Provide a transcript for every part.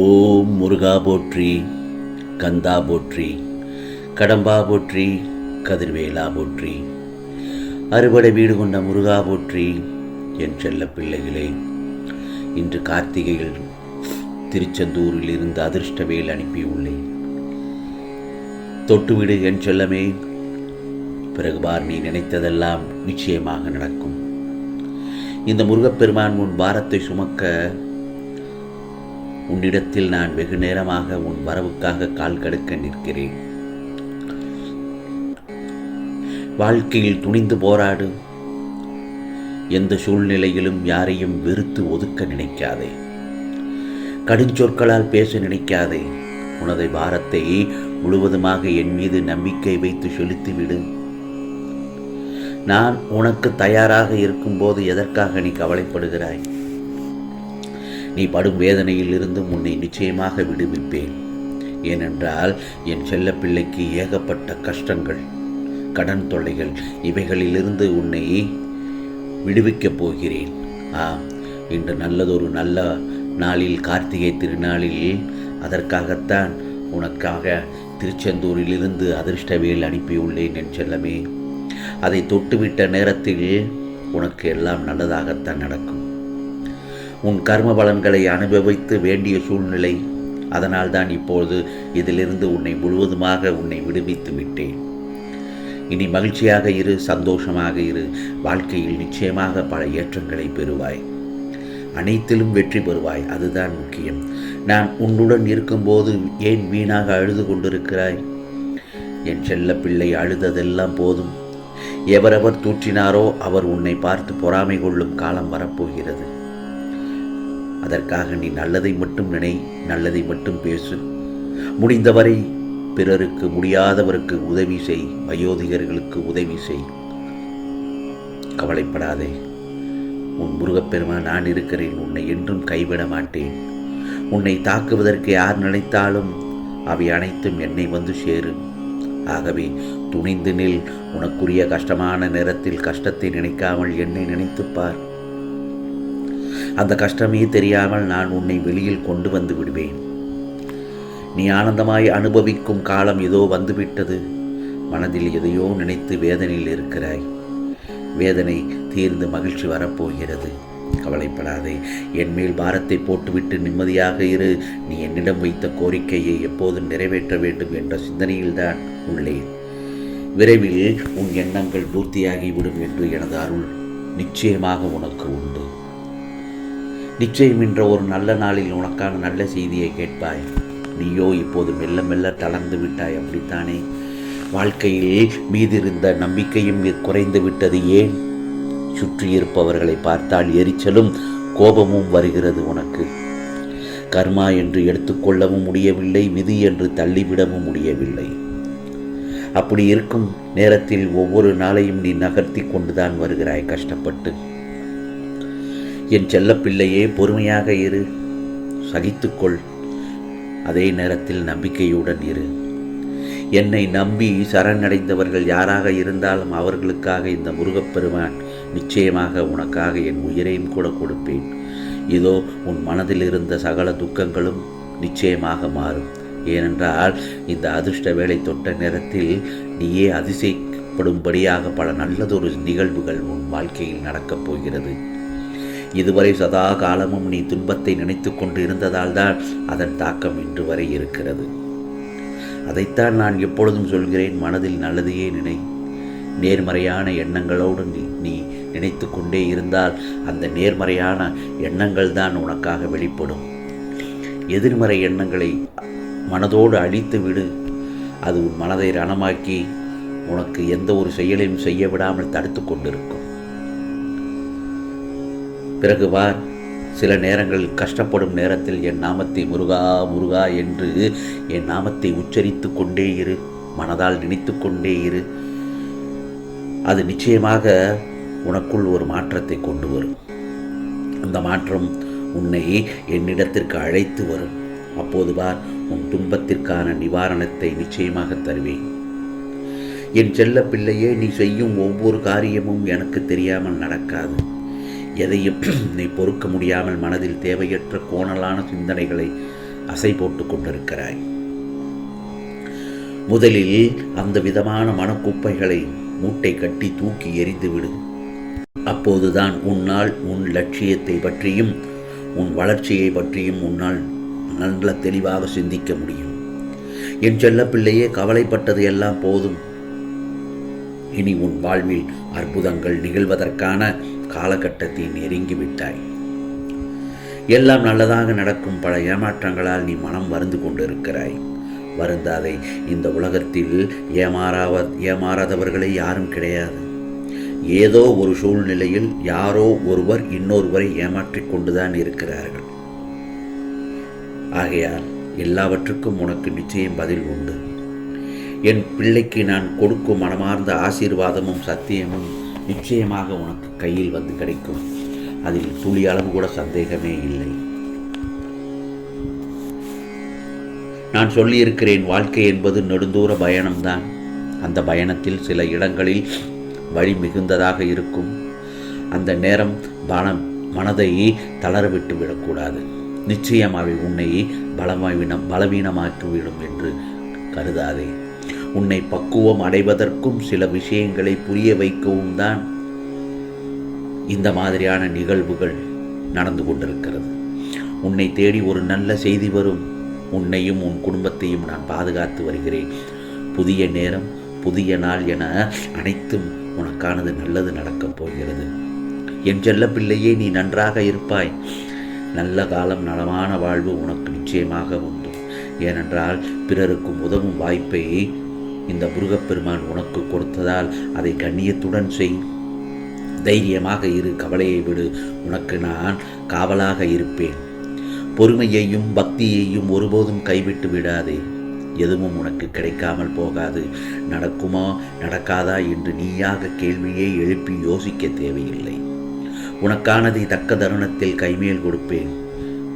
ஓம் முருகா போற்றி கந்தா போற்றி கடம்பா போற்றி கதிர்வேலா போற்றி. அறுபடை வீடு கொண்ட முருகா போற்றி என் செல்ல பிள்ளைகளே. இன்று கார்த்திகையில் திருச்செந்தூரில் இருந்து அதிர்ஷ்டவேல் அனுப்பியுள்ளேன் தொட்டுவிடு என் செல்லமே பிறகு பார் நீ நினைத்ததெல்லாம் நிச்சயமாக நடக்கும். இந்த முருகப்பெருமான் முன் பாரத்தை சுமக்க உன்னிடத்தில் நான் வெகு நேரமாக உன் வரவுக்காக கால் கடுக்க நிற்கிறேன். வாழ்க்கையில் துணிந்து போராடு. எந்த சூழ்நிலையிலும் யாரையும் வெறுத்து ஒதுக்க நினைக்காதே. கடுஞ்சொற்களால் பேச நினைக்காதே. உனது பாரத்தை முழுவதுமாக என் மீது நம்பிக்கை வைத்து செலுத்திவிடு. நான் உனக்கு தயாராக இருக்கும்போது எதற்காக நீ கவலைப்படுகிறாய்? நீ படும் வேதனையில் இருந்து உன்னை நிச்சயமாக விடுவிப்பேன். ஏனென்றால் என் செல்ல பிள்ளைக்கு ஏகப்பட்ட கஷ்டங்கள் கடன் தொல்லைகள் இவைகளிலிருந்து உன்னை விடுவிக்கப் போகிறேன். ஆம் இன்று நல்லதொரு நல்ல நாளில் கார்த்திகை திருநாளில் அதற்காகத்தான் உனக்காக திருச்செந்தூரிலிருந்து அதிர்ஷ்டவேல் அனுப்பியுள்ளேன் என் செல்லமே. அதை தொட்டுவிட்ட நேரத்தில் உனக்கு எல்லாம் நல்லதாகத்தான் நடக்கும். உன் கர்ம பலன்களை அனுபவித்து வேண்டிய சூழ்நிலை. அதனால் தான் இப்பொழுது இதிலிருந்து உன்னை முழுவதுமாக உன்னை விடுவித்து விட்டேன். இனி மகிழ்ச்சியாக இரு சந்தோஷமாக இரு. வாழ்க்கையில் நிச்சயமாக பல ஏற்றங்களை பெறுவாய். அனைத்திலும் வெற்றி பெறுவாய். அதுதான் முக்கியம். நான் உன்னுடன் இருக்கும்போது ஏன் வீணாக அழுது கொண்டிருக்கிறாய்? என் செல்ல பிள்ளை அழுததெல்லாம் போதும். எவரவர் தூற்றினாரோ அவர் உன்னை பார்த்து பொறாமை கொள்ளும் காலம் வரப்போகிறது. அதற்காக நீ நல்லதை மட்டும் நினை நல்லதை மட்டும் பேசு. முடிந்தவரை பிறருக்கு முடியாதவருக்கு உதவி செய் வயோதிகர்களுக்கு உதவி செய். கவலைப்படாதே. உன் முருகப்பெருமான் நான் இருக்கிறேன் உன்னை என்றும் கைவிட மாட்டேன். உன்னை தாக்குவதற்கு யார் நினைத்தாலும் அவை அனைத்தும் என்னை வந்து சேரும். ஆகவே துணிந்து நில் உனக்குரிய கஷ்டமான நேரத்தில் கஷ்டத்தை நினைக்காமல் என்னை நினைத்துப் பார். அந்த கஷ்டமே தெரியாமல் நான் உன்னை வெளியில் கொண்டு வந்து விடுவேன். நீ ஆனந்தமாய் அனுபவிக்கும் காலம் ஏதோ வந்துவிட்டது. மனதில் எதையோ நினைத்து வேதனையில் இருக்கிறாய். வேதனை தீர்ந்து மகிழ்ச்சி வரப்போகிறது. கவலைப்படாதே. என் மேல் பாரத்தை போட்டுவிட்டு நிம்மதியாக இரு. நீ என்னிடம் வைத்த கோரிக்கையை எப்போதும் நிறைவேற்ற வேண்டும் என்ற சிந்தனையில்தான் உள்ளேன் விரைவில் உன் எண்ணங்கள் பூர்த்தியாகிவிடும் என்று எனது அருள் நிச்சயமாக உனக்கு உண்டு. நிச்சயம் என்ற ஒரு நல்ல நாளில் உனக்கான நல்ல செய்தியை கேட்பாய். நீயோ இப்போது மெல்ல மெல்ல தளர்ந்து விட்டாய். அப்படித்தானே? வாழ்க்கையில் மீதிருந்த நம்பிக்கையும் குறைந்து விட்டது ஏன்? சுற்றி இருப்பவர்களை பார்த்தால் எரிச்சலும் கோபமும் வருகிறது உனக்கு. கர்மா என்று எடுத்துக்கொள்ளவும் முடியவில்லை விதி என்று தள்ளிவிடவும் முடியவில்லை. அப்படி இருக்கும் நேரத்தில் ஒவ்வொரு நாளையும் நீ நகர்த்தி கொண்டுதான் வருகிறாய் கஷ்டப்பட்டு. என் செல்லப்பிள்ளையே பொறுமையாக இரு. சகித்துக்கொள். அதே நேரத்தில் நம்பிக்கையுடன் இரு. என்னை நம்பி சரணடைந்தவர்கள் யாராக இருந்தாலும் அவர்களுக்காக இந்த முருகப்பெருமான் நிச்சயமாக உனக்காக என் உயிரையும் கூட கொடுப்பேன். இதோ உன் மனதில் இருந்த சகல துக்கங்களும் நிச்சயமாக மாறும். ஏனென்றால் இந்த அதிர்ஷ்ட வேலை தொட்ட நேரத்தில் நீயே அதிசயப்படும்படியாக பல நல்லதொரு நிகழ்வுகள் உன் வாழ்க்கையில் நடக்கப் போகிறது. இதுவரை சதா காலமும் நீ துன்பத்தை நினைத்து கொண்டு இருந்ததால் தான் அதன் தாக்கம் இன்று வரை இருக்கிறது. அதைத்தான் நான் எப்பொழுதும் சொல்கிறேன் மனதில் நல்லதையே நினை. நேர்மறையான எண்ணங்களோடு நீ நீ நினைத்து கொண்டே இருந்தால் அந்த நேர்மறையான எண்ணங்கள் தான் உனக்காக வெளிப்படும். எதிர்மறை எண்ணங்களை மனதோடு அழித்து விடு. அது உன் மனதை ரணமாக்கி உனக்கு எந்த ஒரு செயலையும் செய்ய விடாமல் தடுத்து கொண்டிருக்கும். பிறகு வார் சில நேரங்களில் கஷ்டப்படும் நேரத்தில் என் நாமத்தை முருகா முருகா என்று என் நாமத்தை உச்சரித்து கொண்டே இரு. மனதால் நினைத்து கொண்டே இரு. அது நிச்சயமாக உனக்குள் ஒரு மாற்றத்தை கொண்டு வரும். அந்த மாற்றம் உன்னை என்னிடத்திற்கு அழைத்து வரும். அப்போது பார் உன் துன்பத்திற்கான நிவாரணத்தை நிச்சயமாக தருவேன். என் செல்ல பிள்ளையே நீ செய்யும் ஒவ்வொரு காரியமும் எனக்கு தெரியாமல் நடக்காது. எதையும் நீ பொறுக்க முடியாமல் மனதில் தேவையற்ற கோணலான சிந்தனைகளை அசை போட்டு கொண்டிருக்கிறாய். முதலில் அந்த விதமான மனக்குப்பைகளை மூட்டை கட்டி தூக்கி எறிந்துவிடு அப்போதுதான் உன்னால் உன் லட்சியத்தை பற்றியும் உன் வளர்ச்சியை பற்றியும் உன்னால் நல்ல தெளிவாக சிந்திக்க முடியும். என் செல்ல பிள்ளையே கவலைப்பட்டது எல்லாம் போதும். இனி உன் வாழ்வில் அற்புதங்கள் நிகழ்வதற்கான காலகட்டத்தை நெருங்கிவிட்டாய் எல்லாம் நல்லதாக நடக்கும் பல ஏமாற்றங்களால் நீ மனம் வருந்து கொண்டிருக்கிறாய். வருந்தாதை இந்த உலகத்தில் ஏமாறாவ ஏமாறாதவர்களே யாரும் கிடையாது. ஏதோ ஒரு சூழ்நிலையில் யாரோ ஒருவர் இன்னொருவரை ஏமாற்றிக் கொண்டுதான் இருக்கிறார்கள். ஆகையால் எல்லாவற்றுக்கும் உனக்கு நிச்சயம் பதில் உண்டு. என் பிள்ளைக்கு நான் கொடுக்கும் மனமார்ந்த ஆசீர்வாதமும் சத்தியமும் நிச்சயமாக உனக்கு கையில் வந்து கிடைக்கும். அதில் துளி அளவு கூட சந்தேகமே இல்லை. நான் சொல்லியிருக்கிறேன் வாழ்க்கை என்பது நெடுந்தூர பயணம்தான். அந்த பயணத்தில் சில இடங்களில் வழி மிகுந்ததாக இருக்கும். அந்த நேரம் பணம் மனதை தளரவிட்டு விடக்கூடாது. நிச்சயம் அவை உன்னை பலவீனம் பலவீனமாக்கிவிடும் என்று கருதாதே. உன்னை பக்குவம் அடைவதற்கும் சில விஷயங்களை புரிய வைக்கவும் தான் இந்த மாதிரியான நிகழ்வுகள் நடந்து கொண்டிருக்கிறது. உன்னை தேடி ஒரு நல்ல செய்தி வரும். உன்னையும் உன் குடும்பத்தையும் நான் பாதுகாத்து வருகிறேன். புதிய நேரம் புதிய நாள் என அனைத்தும் உனக்கானது நல்லது நடக்கப் போகிறது. என் செல்ல பிள்ளையே நீ நன்றாக இருப்பாய். நல்ல காலம் நலமான வாழ்வு உனக்கு நிச்சயமாக உண்டு. ஏனென்றால் பிறருக்கும் உதவும் வாய்ப்பை இந்த முருகப்பெருமான் உனக்கு கொடுத்ததால் அதை கண்ணியத்துடன் செய். தைரியமாக இரு கவலையை விடு. உனக்கு நான் காவலாக இருப்பேன். பொறுமையையும் பக்தியையும் ஒருபோதும் கைவிட்டு விடாதே. எதுவும் உனக்கு கிடைக்காமல் போகாது. நடக்குமா நடக்காதா என்று நீயாக கேள்வியை எழுப்பி யோசிக்க தேவையில்லை. உனக்கானதை தக்க தருணத்தில் கைமேல் கொடுப்பேன்.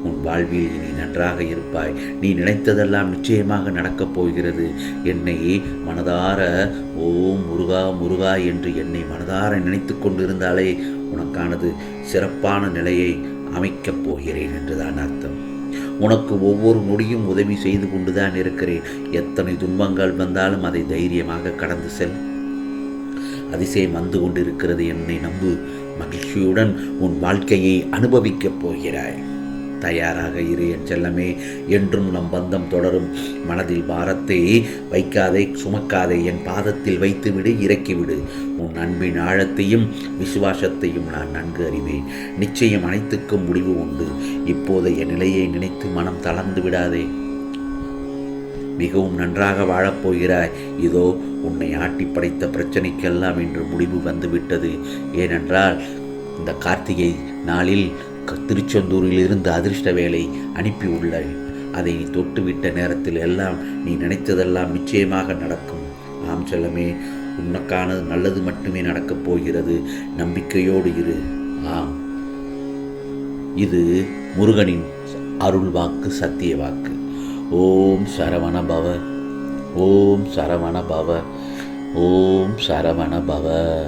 உன் வாழ்வில் நீ நன்றாக இருப்பாய். நீ நினைத்ததெல்லாம் நிச்சயமாக நடக்கப் போகிறது. என்னை மனதார ஓம் முருகா முருகா என்று என்னை மனதார நினைத்து கொண்டிருந்தாலே உனக்கானது சிறப்பான நிலையை அமைக்கப் போகிறேன் என்றுதான் அர்த்தம். உனக்கு ஒவ்வொரு நொடியும் உதவி செய்து கொண்டுதான் இருக்கிறேன். எத்தனை துன்பங்கள் வந்தாலும் அதை தைரியமாக கடந்து செல். அதிசயம் வந்து கொண்டிருக்கிறது. என்னை நம்பு. மகிழ்ச்சியுடன் உன் வாழ்க்கையை அனுபவிக்கப் போகிறாய். தயாராக இரு என் செல்லமே. என்றும் நம் பந்தம் தொடரும். மனதில் பாரத்தை வைக்காதே சுமக்காதே என் பாதத்தில் வைத்துவிடு இறக்கிவிடு. உன் அன்பின் ஆழத்தையும் விசுவாசத்தையும் நான் நன்கு அறிவேன். நிச்சயம் அனைத்துக்கும் முடிவு உண்டு. இப்போதைய நிலையை நினைத்து மனம் தளர்ந்து விடாதே. மிகவும் நன்றாக வாழப்போகிறாய். இதோ உன்னை ஆட்டி படைத்த பிரச்சனைக்கெல்லாம் இன்று முடிவு வந்துவிட்டது. ஏனென்றால் இந்த கார்த்திகை நாளில் திருச்செந்தூரில் இருந்து அதிர்ஷ்ட வேலை அனுப்பி அதை நீ தொட்டுவிட்ட நேரத்தில் எல்லாம் நீ நினைத்ததெல்லாம் நிச்சயமாக நடக்கும். ஆம் செல்லமே உனக்கானது நல்லது மட்டுமே நடக்கப் போகிறது. நம்பிக்கையோடு இரு. ஆம். இது முருகனின் அருள் வாக்கு சத்திய வாக்கு. ஓம் சரவண பவ. ஓம் சரவண பவ. ஓம் சரவண பவ.